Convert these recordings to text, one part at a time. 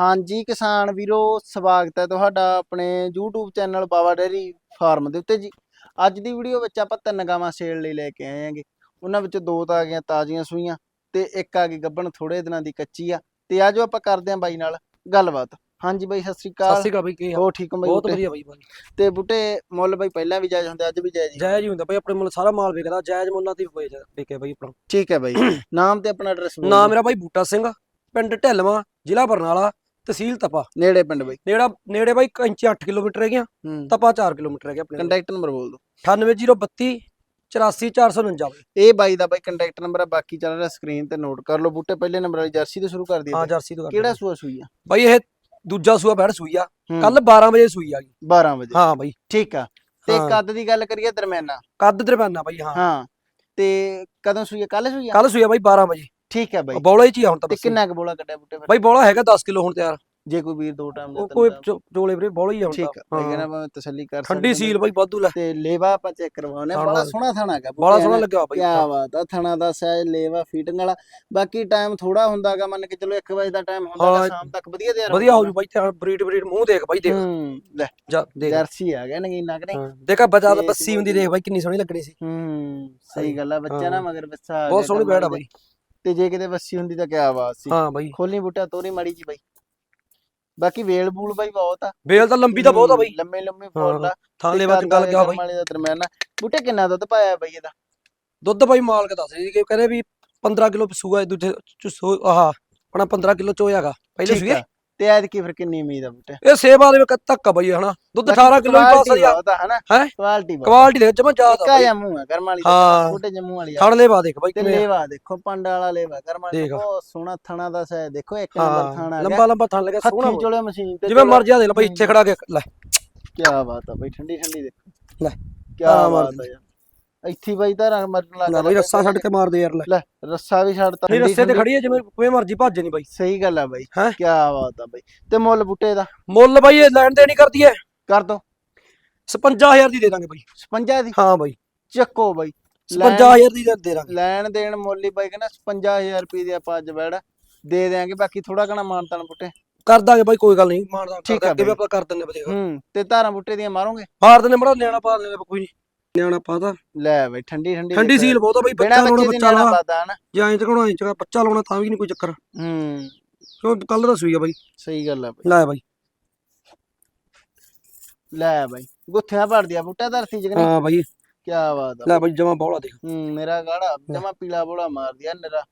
ਹਾਂਜੀ ਕਿਸਾਨ ਵੀਰੋ ਸਵਾਗਤ ਹੈ ਤੁਹਾਡਾ ਆਪਣੇ YouTube channel Bawa dairy farm ਦੇ ਉੱਤੇ ਜੀ। ਅੱਜ ਦੀ ਵੀਡੀਓ ਵਿੱਚ ਆਪਾਂ ਤਿੰਨ ਗਾਵਾਂ ਸੇਲ ਲਈ ਲੈ ਕੇ ਆਏ ਆਂਗੇ ਉਹਨਾਂ ਵਿੱਚੋਂ ਦੋ ਤਾਂ ਆ ਗਈਆਂ ਤਾਜ਼ੀਆਂ ਸੂਈਆਂ ਤੇ ਇੱਕ ਆ ਗਈ ਗੱਭਣ ਥੋੜੇ ਦਿਨਾਂ ਦੀ ਕੱਚੀ ਆ। ਤੇ ਆਜੋ ਆਪਾਂ ਕਰਦੇ ਆਂ ਬਾਈ ਨਾਲ ਗੱਲਬਾਤ। ਹਾਂਜੀ ਬਾਈ ਸਤਿ ਸ੍ਰੀ ਸਤਿ ਅਕਾਲ ਸ਼੍ਰੀ ਅਕਾਲ ਬਈ ਕੀ ਹਾਲ? ਹੋ ਠੀਕ ਹੋ ਬਾਈ ਬਹੁਤ? ਵਧੀਆ ਬਈ ਤੇ ਬੂਟੇ ਮੁੱਲ ਬਾਈ ਪਹਿਲਾਂ ਵੀ ਜਾਇਜ਼ ਹੁੰਦੇ ਅੱਜ ਵੀ ਜਾਇਜ਼ ਜਾਇਜ਼ ਹੀ ਹੁੰਦਾ ਬਈ ਆਪਣੇ ਮੁੱਲ ਸਾਰਾ ਮਾਲ ਵਿਕਦਾ ਜਾਇਜ਼ ਮੁੱਲਾਂ ਤੇ ਵੀ ਵਿਕਿਆ ਬਈ ਆਪਣਾ। ਠੀਕ ਹੈ ਬਾਈ। ਨਾਮ ਤੇ ਆਪਣਾ ਐਡਰੈਸ ਨਾਮ ਮੇਰਾ ਬਾਈ ਬੂਟਾ ਸਿੰਘ ਪਿੰਡ ਢਿੱਲਵਾਂ ਜ਼ਿਲ੍ਹਾ ਬਰਨਾਲਾ। ਤਹਿਸੀਲ ਤਪਾ। ਨੇੜੇ ਪਿੰਡ ਬਾਈ। ਨੇੜਾ ਨੇੜੇ ਬਾਈ ਕੰਚੀ 8 ਕਿਲੋਮੀਟਰ ਹੈਗੀਆਂ ਤਪਾ 4 ਕਿਲੋਮੀਟਰ ਹੈਗੇ ਆਪਣੇ ਕੰਟੈਕਟ ਨੰਬਰ ਬੋਲ ਦਿਓ 98032 84449 ਬਈ। ਇਹ ਬਾਈ ਦਾ ਬਾਈ ਕੰਟੈਕਟ ਨੰਬਰ ਆ ਬਾਕੀ ਚੱਲ ਰਿਹਾ ਸਕਰੀਨ ਤੇ ਨੋਟ ਕਰ ਲਓ ਬੂਟੇ ਪਹਿਲੇ ਨੰਬਰ ਵਾਲੀ ਜਰਸੀ ਤੋਂ ਸ਼ੁਰੂ ਕਰ ਦਈਏ ਹਾਂ। ਜਰਸੀ ਤੋਂ ਕਿਹੜਾ ਸੂਆ ਸੂਈ ਆ? ਬਾਈ ਇਹ ਦੂਜਾ ਸੂਆ ਬੈੜ ਸੂਈ ਆ। ਕੱਲ 12 ਵਜੇ ਸੂਈ ਆ ਗਈ 12 ਵਜੇ। ਹਾਂ ਬਾਈ। ਠੀਕ ਆ। ਤੇ। ਕੱਦ ਦੀ ਗੱਲ ਕਰੀਏ ਦਰਮਿਆਨਾ? ਕੱਦ ਦਰਬਾਨਾ ਬਾਈ ਹਾਂ। ਹਾਂ। ਤੇ ਕਦੋਂ ਸੂਈ ਆ? ਕੱਲ ਸੂਈ ਆ? ਕੱਲ ਸੂਈ ਆ ਬਾਈ 12 ਵਜੇ। ਠੀਕ ਆ ਬਾਈ। ਬੌਲਾ ਹੀ ਚ ਹੀ ਹੁਣ ਤਾਂ ਤੇ ਬਸ ਕਿੰਨਾ ਕੁ ਬੋਲਾ ਕੱਢਿਆ ਬੂਟੇ ਫਿਰ? ਬਾਈ ਬੌਲਾ ਹੈਗਾ 10 ਕਿਲੋ ਹੁਣ ਤਿਆਰ। ਜੇ ਕੋਈ ਵੀਰ ਦੋ ਟਾਈਮ ਉਹ ਕੋਈ ਚੋਲੇ ਵੀਰੇ ਬੌਲਾ ਹੀ ਆ ਹੁਣ ਠੀਕ ਆ ਤਾਂ ਹਾਂ। ਕਹਿੰਦਾ ਮੈਂ ਤਸੱਲੀ ਕਰ ਠੰਡੀ ਸਕਦਾ ਸੀਲ ਬਾਈ ਵਾਧੂ ਲੈ। ਤੇ ਲੇਵਾ ਆਪਾਂ ਚੈੱਕ ਕਰਵਾਉਣੇ ਥਾਣਾ ਬੜਾ ਵੀ। ਸੋਹਣਾ ਥਾਣਾ ਹੈਗਾ ਬੜਾ ਸੋਹਣਾ ਲੱਗਿਆ ਬਾਈ ਕੀ ਬਾਤ ਆ ਥਣਾ ਦਾ ਸਾਈਜ਼ ਲੇਵਾ ਫੀਟਿੰਗ ਵਾਲਾ। ਬਾਕੀ ਟਾਈਮ ਥੋੜਾ ਹੁੰਦਾਗਾ ਮੰਨ ਕੇ ਚਲੋ 1 ਵਜੇ ਦਾ ਟਾਈਮ ਹੁੰਦਾਗਾ ਹਾਂ, ਸ਼ਾਮ ਤੱਕ ਵਧੀਆ ਤਿਆਰ ਵਧੀਆ ਹੋ ਜੂ ਬਾਈ ਤੇ ਬਰੀਡ ਬਰੀਡ ਮੂੰਹ ਦੇਖ ਬਾਈ ਦੇਖ। ਹੂੰ ਲੈ ਜਾ ਦੇਖ। ਜਰਸੀ ਆ ਗਿਆ ਨਗੀਨਾ ਕਿ ਨਹੀਂ। ਹਾਂ, ਦੇਖਾ ਬਚਾ ਤਾਂ ਬੱਸੀ ਹੁੰਦੀ ਦੇਖ ਬਾਈ ਕਿੰਨੀ ਸੋਹਣੀ ਲੱਗਣੀ ਸੀ। ਹੂੰ ਸਹੀ ਗੱਲ ਆ ਬੱਚਾ ਹਾਂ। ਨਾ ਮਗਰ ਬੱਚਾ ਬਹੁਤ ਸੋਹਣੀ ਆ ਦੀ। ਬਾਈ। ਤੇ ਜੇ ਕਿਤੇ ਬੱਸੀ ਹੁੰਦੀ ਤਾਂ ਕਿਆ ਬਾਤ ਸੀ। ਹਾਂ ਬਾਈ। ਖੋਲਣੀ ਬੂਟਾ ਤੋਰੀ ਮਾੜੀ ਜੀ ਬਾਈ। ਬਾਕੀ ਵੇਲ ਬੂਲ ਬਾਈ ਬਹੁਤ ਆ। ਬੇਲ ਤਾਂ ਲੰਬੀ ਤਾਂ ਬਹੁਤ ਆ ਬਾਈ। ਲੰਮੇ ਲੰਮੇ ਫੁੱਲ ਆ। ਥਾਂ ਤੇ ਲੈਵਾ ਕੱਦ ਚੰਗਾ ਲੱਗਿਆ ਕਰਮ ਬਾਈ? ਵਾਲੇ ਦਾ ਦਰਮਿਆਨਾ। ਬੂਟੇ ਕਿੰਨਾ ਦੁੱਧ ਪਾਇਆ ਬਾਈ ਇਹਦਾ? ਦੁੱਧ ਬਾਈ ਮਾਲਕ ਦੱਸ ਰਹੀ ਕਿ ਕਹਿੰਦੇ ਵੀ 15 ਕਿਲੋ ਪਸੂਆ ਦੂਜੇ ਆਹ ਆਪਣਾ 15 ਕਿਲੋ ਚੋਇਆਗਾ ਪਹਿਲੇ ਸੀਗੇ। ਤੇ ਐਦ ਕੀ ਫਿਰ ਕਿੰਨੀ ਉਮੀਦ ਆ ਬੂਟੇ? ਇਹ ਸੇਵਾ ਦੇ ਵਿੱਚ ਧੱਕ ਬਾਈ ਹਨਾ? ਦੁੱਧ 18 ਕਿਲੋ ਹੀ ਪਾ Quality ਸਕਦਾ ਬਹੁਤ ਆ ਹਨਾ? ਹੈਂ? ਕੁਆਲਿਟੀ ਕੁਆਲਿਟੀ ਦੇ ਜਮਾ ਜ਼ਿਆਦਾ ਕਾ ਬਾਈ। ਜੰਮੂ ਆ ਕਰਮ ਵਾਲੀ ਹਾਂ। ਬੂਟੇ ਜੰਮੂ ਵਾਲੀ ਥਣ ਲੈਵਾ ਦੇਖ ਬਾਈ ਤੇ। ਲੇਵਾ ਦੇਖੋ ਪੰਡ ਵਾਲਾ ਲੇਵਾ। ਕਰਮ ਵਾਲੀ ਦੇਖ। ਬਹੁਤ ਸੋਹਣਾ ਥਣਾ ਦਾ ਸਾਇਜ਼ ਦੇਖੋ ਇੱਕ ਨੰਬਰ ਥਾਣਾ ਲੰਬਾ ਲੰਬਾ ਥਣ ਲੱਗਿਆ ਸੋਹਣਾ। ਚੋਲੇ ਮਸ਼ੀਨ ਤੇ ਜਿਵੇਂ ਮਰਜ਼ੀ ਆ ਦੇ ਲੈ ਬਾਈ ਇੱਥੇ ਖੜਾ ਕੇ ਲੈ। ਕੀ ਬਾਤ ਆ ਬਾਈ ਠੰਡੀ ਠੰਡੀ ਦੇਖੋ। ਲੈ। ਕੀ ਬਾਤ ਆ ਯਾਰ। ਇੱਥੇ ਬਾਈ ਤਾਂ ਰੰਗ ਮਰਨ ਲੱਗ ਬਾਈ ਰੱਸਾ ਛੱਡ ਕੇ ਮਾਰ ਦੇ ਯਾਰ ਲੈ। ਲੈ ਰੱਸਾ ਵੀ ਛੱਡਤਾ ਨਹੀਂ ਰੱਸੇ ਤੇ। ਖੜੀ ਹੈ ਜਿਵੇਂ ਕੋਈ ਮਰਜ਼ੀ ਭੱਜ ਨਹੀਂ ਬਾਈ। ਸਹੀ ਗੱਲ ਆ ਬਾਈ। ਹੈਂ? ਕੀ ਬਾਤ ਆ ਬਾਈ। ਤੇ ਮੁੱਲ ਬੂਟੇ ਦਾ? ਮੁੱਲ ਬਾਈ ਇਹ ਲੈਣ ਦੇਣੀ ਕਰਦੀ ਹੈ ਕਰ ਦੋ। 55000 ਦੀ ਦੇ ਦਾਂਗੇ ਬਾਈ। 56 ਦੀ? ਹਾਂ ਬਾਈ। ਚੱਕੋ ਬਾਈ। ਲੈਣ- 55000 ਦੀ ਦੇ ਦਾਂਗੇ। ਲੈਣ ਦੇਣ ਮੁੱਲ ਹੀ ਬਾਈ ਕਹਿੰਦਾ 55000 ਰੁਪਏ ਦੀ ਆਪਾਂ ਅੱਜ ਬੈੜ ਦੇ ਦੇਾਂਗੇ ਬਾਕੀ ਥੋੜਾ ਘਣਾ ਮਾਨਤਾਨ ਬੂਟੇ। ਕਰ ਦਾਂਗੇ ਬਾਈ ਕੋਈ ਗੱਲ ਨਹੀਂ। ਮਾਰਦਾ ਠੀਕ ਵੀ ਬਾਈ। ਆਪਾਂ ਕਰ ਦਿੰਨੇ ਵਧੀਆ। ਹੂੰ ਤੇ ਧਾਰਾਂ ਬੂਟੇ ਦੀਆਂ ਮਾਰੋਗੇ? ਮਾਰ ਦਿੰਨੇ ਮੜਾ ਨਿਆਣਾ ਪਾ ਲੈਣੇ ਕੋਈ ਨਹੀਂ। ਨਿਆਣਾ ਪਾਦਾ ਲੈ ਬਾਈ ਠੰਡੀ ਠੰਡੀ ਠੰਡੀ। ਸੀਲ ਬਹੁਤ ਆ ਬਾਈ ਬੱਚਾ ਲਾਉਣਾ ਬੱਚੇ ਲਾਉਣਾ। ਜੇ ਐਂ ਚਕਾਉਣਾ ਐਂ ਚਕਾ ਬੱਚਾ ਲਾਉਣਾ ਤਾਂ ਵੀ ਨਹੀਂ ਕੋਈ ਚੱਕਰ। ਹੂੰ। ਕਿਉਂ ਕੱਲ ਦਾ ਸੂਈ ਆ ਬਾਈ। ਸਹੀ ਗੱਲ ਆ ਬਾਈ। ਲੈ ਬਾਈ। ਲੈ ਬਾਈ ਗੁੱਥਿਆਂ ਭਰਦੀ ਆ ਬੂਟਾ ਧਰਤੀ ਜਗਨੀ ਹਾਂ ਬਾਈ। ਕੀ ਬਾਤ ਆ ਲੈ ਬਾਈ। ਜਮਾ ਬੌਲਾ ਦੇਖ। ਹੂੰ ਮੇਰਾ ਗਾੜਾ ਜਮਾ ਪੀਲਾ ਬੋਲਾ ਮਾਰ ਦਿਆ ਨਰਾ।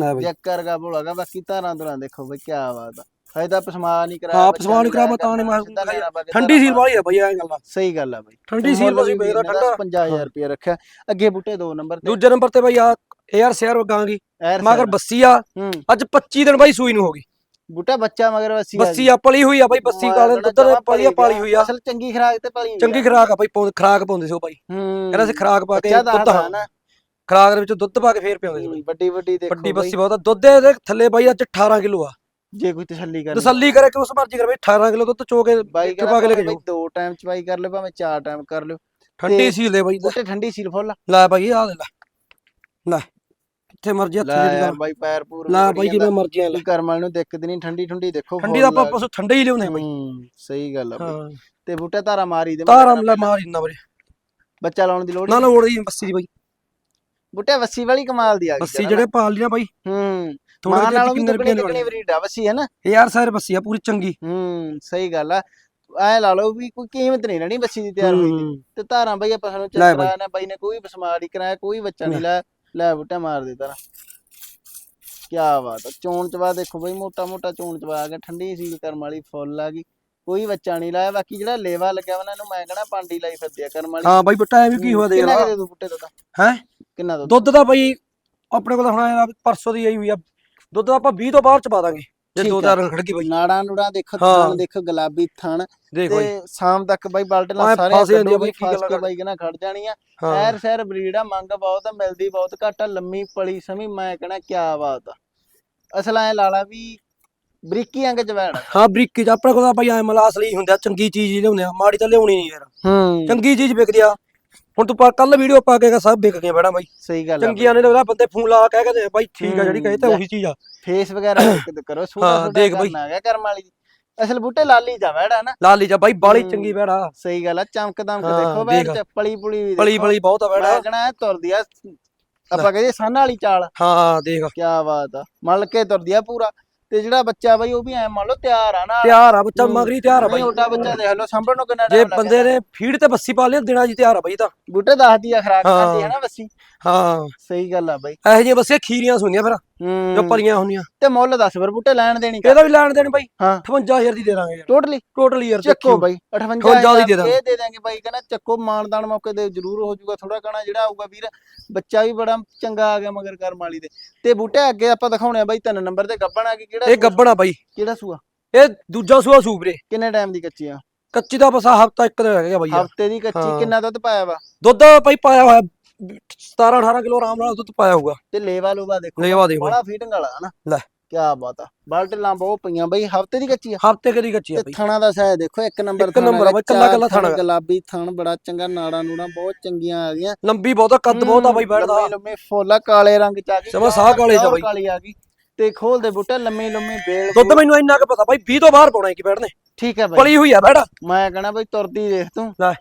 ਲੈ ਬਾਈ। ਜੱਕਰ ਦਾ ਬੋਲਾਗਾ ਬਾਕੀ ਧਾਰਾਂ ਧੁਰਾਂ ਦੇਖੋ ਬਈ ਕੀ ਬਾਤ ਆ। ਹਜੇ ਤਾਂ ਪਸਮਾ ਨਹੀਂ ਕਰਾਇਆ ਹਾਂ, ਬੱਚਾ ਪਸਮਾ ਨੀ ਨੀ ਕਰਾਇਆ, ਲਾਇਆ ਤਾਂ ਨੀ ਮੈਂ ਸਿੱਧਾ ਦਿਖਾਈ- ਲੈਣਾ ਪਾ ਕੇ ਠੰਡੀ ਸੀਲ ਵਾਲੀ ਆ ਬਾਈ ਐਂ ਗੱਲ। ਆ ਸਹੀ ਗੱਲ ਆ ਬਾਈ। ਠੰਡੀ ਸੀਲ ਵਾਲੀ ਮੇਰਾ ਠੰਡਾ। 50000 ਰੁਪਏ ਰੱਖਿਆ। ਅੱਗੇ ਬੂਟੇ ਦੋ ਨੰਬਰ ਤੇ। ਦੂਜੇ ਨੰਬਰ ਤੇ ਬਾਈ ਆ 에ਅਰ ਸ਼ੇਅਰ ਵਗਾਂਗੀ ਮਗਰ। ਬੱਸੀ ਆ ਅੱਜ 25 ਦਿਨ ਬਾਈ ਸੂਈ ਨੂੰ ਹੋ ਗਈ। ਬੂਟਾ ਬੱਚਾ ਮਗਰ ਵਸੀ ਬੱਸੀ ਆ ਪਲੀ ਹੋਈ ਆ ਬਾਈ ਬੱਸੀ ਕਾਲੇ ਦੁੱਧ ਦੇ ਪਲੀ ਆ ਪਾਲੀ ਹੋਈ ਆ। ਅਸਲ ਚੰਗੀ ਖਰਾਕ ਤੇ ਪਲੀ ਚੰਗੀ ਆ। ਖਰਾਕ ਆ ਬਾਈ ਖਰਾਕ ਪਾਉਂਦੇ ਸੀ ਉਹ ਬਾਈ। ਕਹਿੰਦਾ ਸੀ ਖਰਾਕ ਪਾ ਕੇ ਦੁੱਧ ਖਰਾਕ ਦੇ ਵਿੱਚ ਦੁੱਧ ਪਾ ਕੇ ਫੇਰ ਪਿਆਉਂਦੇ ਸੀ ਬਾਈ। ਵੱਡੀ ਵੱਡੀ ਦੇਖੋ ਵੱਡੀ ਬੱਸੀ ਬਹੁਤ ਆ। ਦੁੱਧ ਦੇ ਥੱਲੇ ਬਾਈ ਅੱਜ 18 ਕਿਲੋ ਆ। ਜੇ ਕੋਈ ਤਸੱਲੀ ਕਰ ਤਸੱਲੀ ਕਰੇ ਕਿ ਉਸ ਮਰਜ਼ੀ ਕਰੇ ਬਾਈ 18 ਕਿਲੋ ਦੁੱਧ ਚੋ ਕੇ ਬਾਈ ਪਾ ਕੇ ਲੈ ਕੇ ਜਾਓ। ਦੋ ਟਾਈਮ ਚ ਬਾਈ ਕਰ ਲਿਓ ਭਾਵੇਂ ਚਾਰ ਟਾਈਮ ਕਰ ਲਿਓ ਠੰਡੀ ਸੀਲ ਦੇ ਬਾਈ ਬੂਟੇ ਠੰਡੀ ਸੀਲ ਫੁੱਲ। ਲੈ ਬਾਈ ਆ ਲੈ ਲੈ। ਲੈ ਕਿੱਥੇ ਮਰਜ਼ੀ ਹੱਥ ਲੈ ਯਾਰ ਬਾਈ ਪੈਰ ਪੂਰ ਲੈ ਬਾਈ ਜਿਵੇਂ ਮਰਜ਼ੀ ਆ ਲੈ। ਕਰਮ ਵਾਲੇ ਨੂੰ ਦਿੱਕਤ ਨਹੀਂ ਠੰਡੀ ਠੰਡੀ ਦੇਖੋ ਠੰਡੀ ਦਾ ਆਪਾਂ। ਪਸੂ ਠੰਡੇ ਹੀ ਲਿਆਉਂਦੇ ਬਾਈ। ਹੂੰ ਸਹੀ ਗੱਲ ਆ ਬਾਈ। ਹਾਂ। ਤੇ ਬੂਟਾ ਧਾਰਾ ਮਾਰੀ ਦੇ ਤਾਰਾ ਲੈ ਮਾਰ ਇੰਨਾ ਬਾਈ। ਬੱਚਾ ਲਾਉਣ ਦੀ ਲੋੜ ਨਾ ਨਾ ਉੜਦੀ ਬੱਸੀ ਦੀ ਬਾਈ। ਬੂਟੇ ਵੱਸੀ ਵਾਲੀ ਕਮਾਲ ਦੀ ਆ ਗਈ ਬੱਸੀ ਜਿਹੜੇ ਪਾਲ ਲੀਆਂ ਬਾਈ। ਹੂੰ। ਥੋੜੇ ਮਾਂ ਨਾਲੋਂ ਜਿਹੇ ਵੀ ਕਿੰਨੇ ਰੁਪਏ ਦੁੱਗਣੀ ਦੇ ਵਰੀਡ ਆ? ਵੱਸੀ ਹੈ ਨਾ? ਯਾਰ ਸਾਰੇ ਬੱਸੀ ਆ ਪੂਰੀ ਚੰਗੀ। ਹੂੰ ਸਹੀ ਗੱਲ ਆ। ਐ ਲਾ ਲਓ ਵੀ ਕੋਈ ਕੀਮਤ ਨਹੀਂ ਰਹਿਣੀ ਬੱਸੀ ਦੀ ਤਿਆਰ ਹੋਈ ਦੀ। ਹੂੰ। ਤੇ ਧਾਰਾਂ ਬਈ ਆਪਾਂ ਸਾਨੂੰ ਲੈ ਚੱਕਰਾ ਨਾ ਬਾਈ ਨੇ ਕੋਈ ਬਸਮਾਰ ਹੀ ਕਰਾਇਆ ਕੋਈ ਬੱਚਾ ਨਹੀਂ ਲਾਇਆ ਲੈ ਬੂਟਾ ਮਾਰ ਦੇ ਤਾਰਾ ਕੀ ਬਾਤ ਆ। ਚੋਣ ਚਵਾ ਦੇਖੋ ਬਈ ਮੋਟਾ ਮੋਟਾ ਚੋਣ ਚਵਾ ਆ ਗਿਆ ਠੰਡੀ ਸੀਲ ਕਰਮ ਵਾਲੀ ਫੁੱਲ ਆ ਗਈ। ਕੋਈ ਬੱਚਾ ਨਹੀਂ ਲਾਇਆ ਬਾਕੀ ਜਿਹੜਾ ਲੇਵਾ ਲੱਗਿਆ ਉਹਨਾਂ ਨੂੰ ਮੈਂ ਕਹਣਾ ਪਾਂਡੀ ਲਾਈ ਫਿਰਦੀ ਆ ਕਰਮ ਵਾਲੀ। ਹਾਂ ਬਾਈ ਬੱਟਾ ਐਵੇਂ ਕੀ ਹੋਇਆ ਦੇਖ ਕਿੰਨਾ ਲਾ। ਕੁ ਦੇ ਦੂ ਬੂਟੇ ਦਾ? ਹੈ? ਕਿੰਨਾ ਦੁੱਧ? ਦੁੱਧ ਦਾ ਬਾਈ ਆਪਣੇ ਕੋਲ ਹੁਣ ਆਇਆ ਪਰਸੋਂ ਦੀ ਆਈ ਹੋਈ ਆ ਦੁੱਧ ਦਾ ਆਪਾਂ 20 ਤੋਂ ਬਾਅਦ ਚ ਪਾ ਦਾਂਗੇ ਜੇ ਠੀਕ ਦੋ ਆ। ਚਾਰ ਖੜ ਗਈ ਬਾਈ। ਨਾੜਾਂ ਨੂੜਾਂ ਦੇਖੋ ਹਾਂ। ਥਣ ਦੇਖੋ ਗੁਲਾਬੀ ਥਣ। ਦੇਖ ਬਾਈ। ਤੇ ਸ਼ਾਮ ਤੱਕ ਬਾਈ ਬਾਲਟਲਾਂ ਐਂ ਸਾਰੇ ਫਸ ਜਾਂਦੀ ਆ ਬਾਈ ਕੀ ਗੱਲਾਂ ਕੇ ਬਾਈ ਖੜ ਜਾਣੀਆਂ। ਹਾਂ। ਐਰ ਸੈਰ ਬਰੀਡ ਆ ਮੰਗ ਬਹੁਤ ਆ ਮਿਲਦੀ ਬਹੁਤ ਘੱਟ ਆ ਲੰਮੀ ਪਲੀ ਸਮੀ ਮੈਂ ਕਹਣਾ ਕਿਆ ਬਾਤ ਆ। ਅਸਲ ਐ ਲਾਲਾ ਵੀ ਬਰੀਕੀ ਅੰਗ ਚ ਵੈਣ ਹਾਂ ਬਰੀਕੀ ਚ ਆਪਣੇ ਕੋਲ ਤਾਂ ਬਾਈ ਐ ਮਲਾਸ ਲਈ ਹੁੰਦਾ ਚੰਗੀ ਚੀਜ਼ ਹੀ ਲਿਆਉਂਦੇ ਆ ਮਾੜੀ ਤਾਂ ਲਿਆਉਣੀ ਨਹੀਂ ਯਾਰ। ਹੂੰ। ਚੰਗੀ ਚੀਜ਼ ਵਿਕਦੀ ਆ। ਹੁਣ ਤੂੰ ਕੱਲ ਵੀਡੀਓ ਪਾ ਕੇ ਸਭ ਵਿਕ ਗਏ ਬੈੜਾ ਬਾਈ। ਸਹੀ ਗੱਲ ਆ ਚੰਗੀਆਂ ਨੇ ਉਹਦਾ ਬੰਦੇ ਫੋਨ ਲਾ ਕੇ ਕਹਿੰਦੇ ਬਾਈ ਠੀਕ ਆ ਜਿਹੜੀ ਕਹੇ ਤਾਂ ਉਹੀ ਚੀਜ਼ ਆ। ਫੇਸ ਵਗੈਰਾ ਕਰੋ ਸੂਦਾ ਦੇਖ ਬਈ। ਆ ਗਿਆ ਕਰਮ ਵਾਲੀ। ਅਸਲ ਬੂਟੇ ਲਾਲੀ ਜਾ ਵੜਾ ਨਾ। ਲਾਲੀ ਜਾ ਬਾਈ ਬਾਲੀ। ਚੰਗੀ ਬੈੜਾ ਸਹੀ ਗੱਲ ਆ ਚਮਕ ਦਮਕ ਦੇਖੋ ਦੇਖ। ਚ ਪਲੀ ਪੁਲੀ ਵੀ ਦੇਖੋ। ਬਲੀ ਬਹੁਤ ਆ ਬੈੜਾ ਕਹਣਾ ਤੁਰਦੀ ਆ। ਆਪਾਂ ਕਹਿੰਦੇ ਸੰਨ ਵਾਲੀ ਚਾਲ। ਹਾਂ ਦੇਖ। ਕੀ ਬਾਤ ਆ ਮਲ ਕੇ ਤੁਰਦੀ ਆ ਪੂਰਾ। ਤੇ ਜਿਹੜਾ ਬੱਚਾ ਬਈ ਉਹ ਵੀ ਐ ਮੰਨ ਲਓ ਤਿਆਰ ਆ ਨਾ। ਤਿਆਰ ਆ ਬੱਚਾ ਮਗਰੀ ਤਿਆਰ ਆ ਬਾਈ। ਨਹੀਂ ਓਡਾ ਬੱਚਾ ਦੇਖ ਲਓ ਸੰਭਣ ਨੂੰ ਕਿੰਨਾ ਜੇ ਟਾਈਮ ਬੰਦੇ ਨੇ ਫੀਡ ਤੇ ਬੱਸੀ ਪਾ ਲਿਆ ਦੇਣਾ ਜੀ ਤਿਆਰ ਆ ਬਾਈ ਤਾਂ। ਬੂਟੇ ਦੱਸਦੀ ਆ ਖਰਾਕ ਹਾਂ। ਕਰਦੀ ਹੈ। ਨਾ ਬੱਸੀ। ਹਾਂ। ਸਹੀ ਗੱਲ ਆ ਬਈ। ਇਹੋ ਜਿਹੀਆਂ ਬੱਸੇ ਖੀਰੀਆਂ ਸੁਣੀਆਂ ਫਿਰ। ਜੋ ਹੂੰ ਭਰੀਆਂ ਹੁੰਦੀਆਂ। ਤੇ ਮੁੱਲ ਦੱਸ ਫਿਰ ਬੂਟੇ ਲੈਣ ਦੇਣੀ ਇਹਦਾ ਵੀ ਲੈਣ ਦੇਣ ਬਾਈ। ਹਾਂ। 58000 ਦੀ ਦੇ ਦਾਂਗੇ ਯਾਰ। ਟੋਟਲੀ ਟੋਟਲ ਯਾਰ ਚੱਕੋ ਬਾਈ 58 58 ਦੀ ਦੇ ਦਾਂਗੇ। ਇਹ ਦੇ ਦਾਂਗੇ ਬਾਈ ਕਹਿੰਦਾ ਚੱਕੋ ਮਾਨਦਾਨ ਮੌਕੇ ਤੇ ਜ਼ਰੂਰ ਹੋ ਜਾਊਗਾ ਥੋੜਾ ਕਣਾ ਜਿਹੜਾ ਆਊਗਾ ਵੀਰ। ਬੱਚਾ ਵੀ ਬੜਾ ਚੰਗਾ ਆ ਗਿਆ ਮਗਰ ਕਰਮ ਵਾਲੀ ਦੇ। ਤੇ ਬੂਟੇ ਅੱਗੇ ਆਪਾਂ ਦਿਖਾਉਣੇ ਆ ਬਾਈ ਤਿੰਨ ਨੰਬਰ ਤੇ ਗੱਬਣ ਆ ਗਈ ਕਿਹੜਾ ਇਹ ਸੂਆ? ਗੱਬਣਾ ਬਾਈ। ਕਿਹੜਾ ਸੂਆ? ਇਹ ਦੂਜਾ ਸੂਆ ਸੂਬਰੇ ਕਿੰਨੇ ਟਾਈਮ ਦੀ ਕੱਚੀ ਆ? ਕੱਚੀ ਦਾ ਬਸਾ ਹਫਤਾ ਇੱਕ ਦਾ ਰਹਿ ਗਿਆ ਬਾਈ ਯਾਰ। ਹਫ਼ਤੇ ਦੀ ਕੱਚੀ ਹਾਂ। ਕਿੰਨਾ ਦੁੱਧ ਪਾਇਆ ਵਾ? ਦੁੱਧ ਭਾਈ ਪਾਇਆ ਹੋਇਆ 17 18 ਕਿਲੋ ਆਰਾਮ ਨਾਲ ਦੁੱਧ ਪਾਇਆ ਹੋਊਗਾ। ਤੇ ਲੇਵਾ ਲੂਵਾ ਦੇਖੋ ਲੇਵਾ ਦੇਖ। ਬੜਾ ਫੀਟਿੰਗ ਵਾਲਾ ਹਨਾ। ਲੈ। ਕੀ ਬਾਤ ਆ। ਬਾਲਟਲਾਂ ਬਹੁਤ ਪਈਆਂ ਬਾਈ ਹਫ਼ਤੇ ਦੀ ਕੱਚੀ ਆ। ਹਫ਼ਤੇ ਕਦੀ ਕੱਚੀ ਆ ਤੇ ਬਾਈ। ਥਣਾ ਦਾ ਸਾਇਜ਼ ਦੇਖੋ ਇੱਕ ਨੰਬਰ ਇੱਕ number ਆ ਬਾਈ, ਕੱਲਾ- ਕੱਲਾ ਥਣ। ਗੁਲਾਬੀ ਥਣ ਬੜਾ ਚੰਗਾ ਨਾੜਾ ਨੂੜਾ ਬਹੁਤ ਚੰਗੀਆਂ ਆ ਗਈਆਂ। ਲੰਬੀ ਬਹੁਤ ਆ ਕੱਦ ਬਹੁਤ ਆ ਬਾਈ ਬੈਠਦਾ ਲੰਮੇ ਲੰਮੇ ਫੁੱਲ ਆ, ਕਾਲੇ ਰੰਗ ਚ ਆ ਗਈ। ਸਮਾਂ ਸਾਹ ਕਾਲੇ ਚ ਆ ਬਾਈ। ਕਾਲੀ ਆ ਗਈ। ਤੇ ਖੋਲ ਦੇ ਬੂਟੇ ਲੰਮੀ ਲੰਮੀ ਬੇਲ ਦੁੱਧ ਮੈਨੂੰ ਇੰਨਾ ਕੁ ਪਤਾ ਬਾਈ 20 ਤੋਂ ਬਾਹਰ ਪਾਉਣਾ ਕੀ ਬੈਠਨੇ ਠੀਕ ਹੈ ਬਾਈ। ਪਲੀ ਹੋਈ ਆ ਬੈੜਾ ਮੈਂ ਕਹਣਾ ਬਾਈ ਤੁਰਦੀ ਦੇਖ ਤੂੰ। ਲੈ।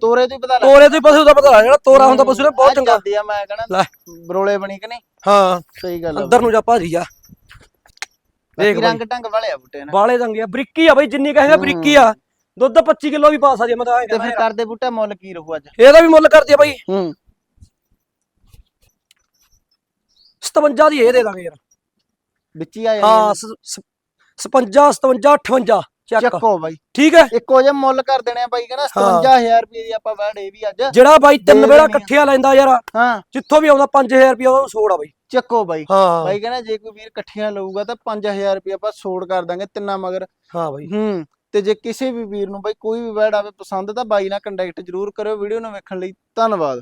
ਤੋਰੇ ਤੋਂ ਹੀ ਪਤਾ ਲੱਗ ਤੋਰੇ ਤੋਂ ਹੀ ਪਸ਼ੂ ਦਾ ਪਤਾ ਲੱਗ ਜਿਹੜਾ ਤੋਰਾ ਹੁੰਦਾ ਪਸ਼ੂ ਨੇ ਬਹੁਤ ਚੰਗਾ। ਜਾਂਦੀ ਆ ਮੈਂ ਕਹਣਾ ਲੈ। ਬਰੋਲੇ ਬਣੀ ਕਿ ਨਹੀਂ? ਹਾਂ। ਸਹੀ ਗੱਲ ਆ ਅੰਦਰ ਨੂੰ ਜਾ ਭਾਜੀ ਜਾ। ਬਾਕੀ ਦੇਖ ਰੰਗ ਢੰਗ ਵਾਲੇ ਆ ਬੂਟੇ ਨਾ। ਵਾਲੇ ਦੰਗੇ ਆ ਬਰੀਕੀ ਆ ਬਾਈ ਜਿੰਨੀ ਕਹੇਗਾ ਬਰੀਕੀ ਆ। ਦੁੱਧ 25 ਕਿਲੋ ਵੀ ਪਾ ਸਕਦੀ ਆ ਮੈਂ ਤਾਂ ਐਂ ਤੇ ਕਹਿੰਦਾ ਫਿਰ ਕਰਦੇ ਬੂਟਾ ਮੁੱਲ ਕੀ ਰਹੂ ਅੱਜ? ਇਹਦਾ ਵੀ ਮੁੱਲ ਕਰਦੀ ਆ ਬਾਈ। ਹੂੰ। 57 ਦੀ ਇਹ ਦੇ ਦਾਂਗੇ ਯਾਰ। ਵਿੱਚ ਹੀ ਆ ਹਾਂ ਜਾਂਦੀ 56 57 58 ਚੱਕ। ਚੱਕੋ ਬਾਈ। ਠੀਕ ਹੈ। ਇੱਕੋ ਜਿਹਾ ਮੁੱਲ ਕਰ ਦੇਣੇ ਆ ਬਾਈ ਕਹਿੰਦਾ 57000 ਰੁਪਏ ਦੀ ਆਪਾਂ ਵੈੜ ਇਹ ਵੀ ਅੱਜ। ਜਿਹੜਾ ਬਾਈ ਤਿੰਨ ਦੇ ਵੇਲਾ ਆ। ਇਕੱਠਿਆ ਲੈਂਦਾ ਯਾਰ ਹਾਂ। ਜਿੱਥੋਂ ਵੀ ਆਉਂਦਾ 5000 ਰੁਪਏ ਉਹਨੂੰ ਛੋੜ ਆ ਬਾਈ। ਚੱਕੋ ਬਾਈ। ਹਾਂ। ਬਾਈ ਕਹਿੰਦਾ ਜੇ ਕੋਈ ਵੀਰ ਇਕੱਠੀਆਂ ਲਊਗਾ ਤਾਂ 5000 ਰੁਪਏ ਆਪਾਂ ਸੋੜ ਕਰ ਦਾਂਗੇ ਤਿੰਨਾਂ ਮਗਰ। ਹਾਂ ਬਾਈ। ਹੂੰ। ਤੇ ਜੇ ਕਿਸੇ ਵੀ ਵੀਰ ਨੂੰ ਬਾਈ ਕੋਈ ਵੀ ਵੈੜ ਆਵੇ ਪਸੰਦ ਤਾਂ ਬਾਈ ਨਾਲ ਕੰਟੈਕਟ ਜ਼ਰੂਰ ਕਰਿਓ। ਵੀਡੀਓ ਨੂੰ ਵੇਖਣ ਲਈ ਧੰਨਵਾਦ।